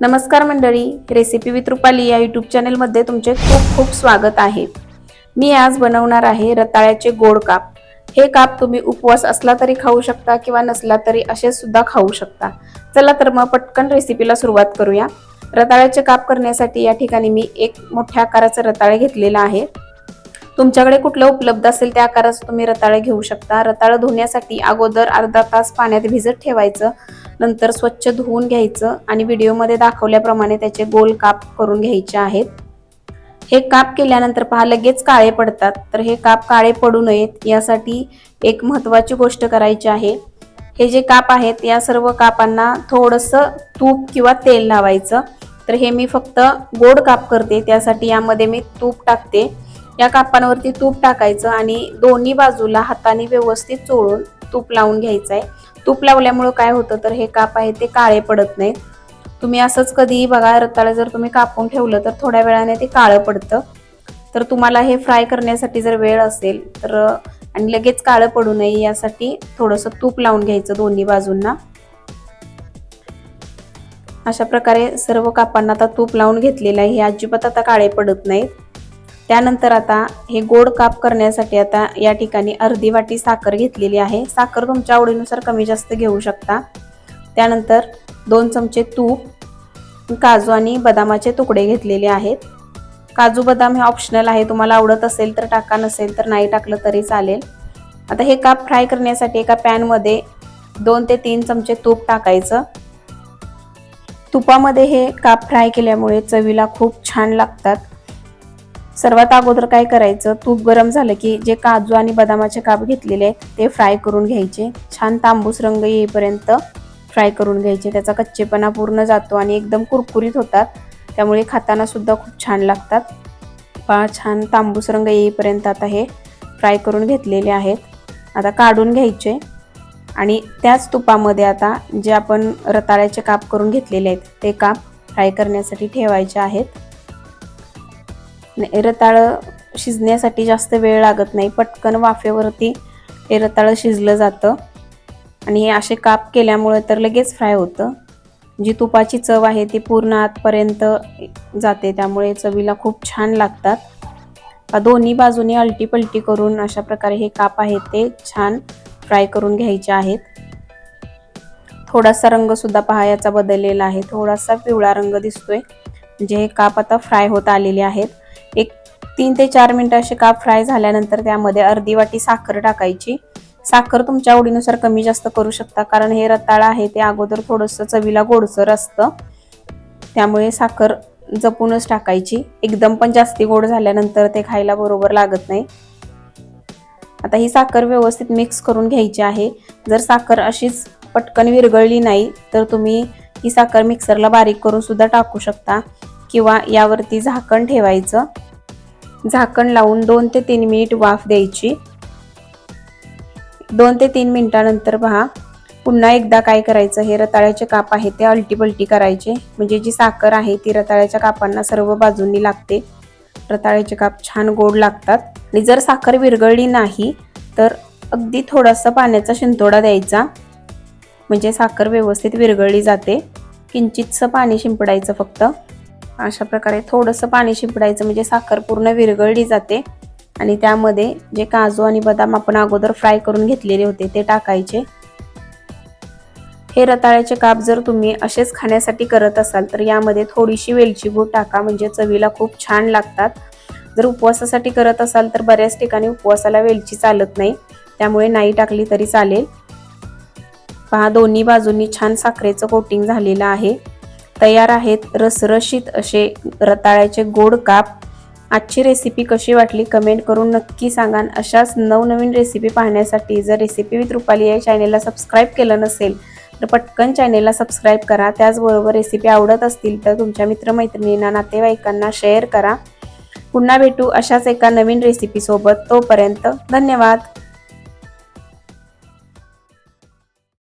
नमस्कार मंडळी recipe with Rupali या यूट्यूब चॅनलमध्ये तुमचे खूप खूप स्वागत आहे. मी आज बनवणार आहे रताळ्याचे गोड काप. हे काप तुम्ही उपवास असला तरी खाऊ शकता किंवा नसला तरी असे सुद्धा खाऊ शकता. चला तर मग पटकन रेसिपीला सुरुवात करूया. रताळ्याचे काप करण्यासाठी या ठिकाणी मी एक मोठ्या आकाराचं रताळे घेतलेलं आहे. तुमच्याकडे कुठलं उपलब्ध असेल त्या आकाराचं तुम्ही रताळे घेऊ शकता. रताळं धुण्यासाठी अगोदर अर्धा तास पाण्यात भिजत ठेवायचं. नंतर स्वच्छ धुवून घ्यायचं आणि व्हिडिओमध्ये दाखवल्याप्रमाणे त्याचे गोल काप करून घ्यायचे आहेत. हे काप केल्यानंतर पहा लगेच काळे पडतात. तर हे काप काळे पडू नयेत यासाठी एक महत्त्वाची गोष्ट करायची आहे. हे जे काप आहेत या सर्व कापांना थोडंसं तूप किंवा तेल लावायचं. तर हे मी फक्त गोड काप करते त्यासाठी यामध्ये मी तूप टाकते. या कापांवरती तूप टाकायचं आणि दोन्ही बाजूला हाताने व्यवस्थित चोळून तूप लावून घ्यायचं आहे तूप लावल्यामुळं काय होतं? तर हे काप आहे ते काळे पडत नाहीत. तुम्ही असंच कधीही बघा रताळं जर तुम्ही कापून ठेवलं तर थोड्या वेळाने ते काळं पडतं. तर तुम्हाला हे फ्राय करण्यासाठी जर वेळ असेल तर आणि लगेच काळं पडू नये यासाठी थोडंसं तूप लावून घ्यायचं दोन्ही बाजूंना. अशा प्रकारे सर्व कापांना आता तूप लावून घेतलेलं आहे. हे अजिबात आता काळे पडत नाहीत. त्यानंतर आता हे गोड काप करण्यासाठी आता या ठिकाणी अर्धी वाटी साखर घेतलेली आहे. साखर तुमच्या आवडीनुसार कमी जास्त घेऊ शकता. त्यानंतर दोन चमचे तूप काजू आणि बदामाचे तुकडे घेतलेले आहेत. काजू बदाम हे ऑप्शनल आहे. तुम्हाला आवडत असेल तर टाका नसेल तर नाही टाकलं तरी चालेल. आता हे काप फ्राय करण्यासाठी एका पॅनमध्ये दोन ते तीन चमचे तूप टाकायचं. तुपामध्ये हे काप फ्राय केल्यामुळे चवीला खूप छान लागतात. सर्वात अगोदर काय करायचं? तूप गरम झालं की जे काजू आणि बदामाचे काप घेतलेले आहेत ते फ्राय करून घ्यायचे. छान तांबूस रंग येईपर्यंत फ्राय करून घ्यायचे. त्याचा कच्चेपणा पूर्ण जातो आणि एकदम कुरकुरीत होतात. त्यामुळे खाताना सुद्धा खूप छान लागतात. पा छान तांबूस रंग येईपर्यंत आता हे फ्राय करून घेतलेले आहेत. आता काढून घ्यायचे. आणि त्याच तुपामध्ये आता जे आपण रताळ्याचे काप करून घेतलेले आहेत ते काप फ्राय करण्यासाठी ठेवायचे आहेत. रताळं शिजण्यासाठी जास्त वेळ लागत नाही. पटकन वाफेवरती हे रताळं शिजलं जातं. आणि हे असे काप केल्यामुळे तर लगेच फ्राय होतं. जी तुपाची चव आहे ती पूर्ण आतपर्यंत जाते. त्यामुळे चवीला खूप छान लागतात. दोन्ही बाजूनी अलटीपलटी करून अशा प्रकारे हे काप आहेत ते छान फ्राय करून घ्यायचे आहेत. थोडासा रंगसुद्धा पहा याचा बदललेला आहे. थोडासा पिवळा रंग दिसतोय. म्हणजे हे काप आता फ्राय होत आलेले आहेत. एक तीन ते चार मिनटं असे काप फ्राय झाल्यानंतर त्यामध्ये अर्धी वाटी साखर टाकायची. साखर तुमच्या आवडीनुसार कमी जास्त करू शकता कारण हे रताळ आहे ते अगोदर थोडंसं चवीला गोडसर असतं. त्यामुळे साखर जपूनच टाकायची. एकदम पण जास्ती गोड झाल्यानंतर ते खायला बरोबर लागत नाही. आता ही साखर व्यवस्थित मिक्स करून घ्यायची आहे. जर साखर अशीच पटकन विरघळली नाही तर तुम्ही ही साखर मिक्सरला बारीक करून सुद्धा टाकू शकता. किंवा यावरती झाकण ठेवायचं. झाकण लावून दोन ते तीन मिनिट वाफ द्यायची. दोन ते तीन मिनिटानंतर पहा पुन्हा एकदा काय करायचं? हे रताळ्याचे काप आहे ते अलटीपलटी करायचे. म्हणजे जी साखर आहे ती रताळ्याच्या कापांना सर्व बाजूंनी लागते. रताळ्याचे काप छान गोड लागतात. आणि जर साखर विरघळली नाही तर अगदी थोडासा पाण्याचा शिंतोडा द्यायचा. म्हणजे साखर व्यवस्थित विरघळली जाते. किंचितसं पाणी शिंपडायचं फक्त. अशा प्रकारे थोडंसं पाणी शिंपडायचं म्हणजे साखर पूर्ण विरघळली जाते. आणि त्यामध्ये जे काजू आणि बदाम आपण अगोदर फ्राय करून घेतलेले होते ते टाकायचे. हे रताळ्याचे काप जर तुम्ही असेच खाण्यासाठी करत असाल तर यामध्ये थोडीशी वेलची पूड टाका म्हणजे चवीला खूप छान लागतात. जर उपवासासाठी करत असाल तर बऱ्याच ठिकाणी उपवासाला वेलची चालत नाही. त्यामुळे नाही टाकली तरी चालेल. पहा दोन्ही बाजूंनी छान साखरेचं कोटिंग झालेलं आहे. तयार आहेत. रसरशीत असे रताळ्याचे गोड काप. आजची रेसिपी कशी वाटली? कमेंट करून नक्की सांगा. अशाच नवनवीन रेसिपी पाहण्यासाठी जर रेसिपी विथ रुपाली या चॅनेलला सबस्क्राईब केलं नसेल तर पटकन चॅनेलला सबस्क्राईब करा. त्याचबरोबर रेसिपी आवडत असतील तर तुमच्या मित्रमैत्रिणींना नातेवाईकांना शेअर करा. पुन्हा भेटू अशाच एका नवीन रेसिपीसोबत तोपर्यंत धन्यवाद.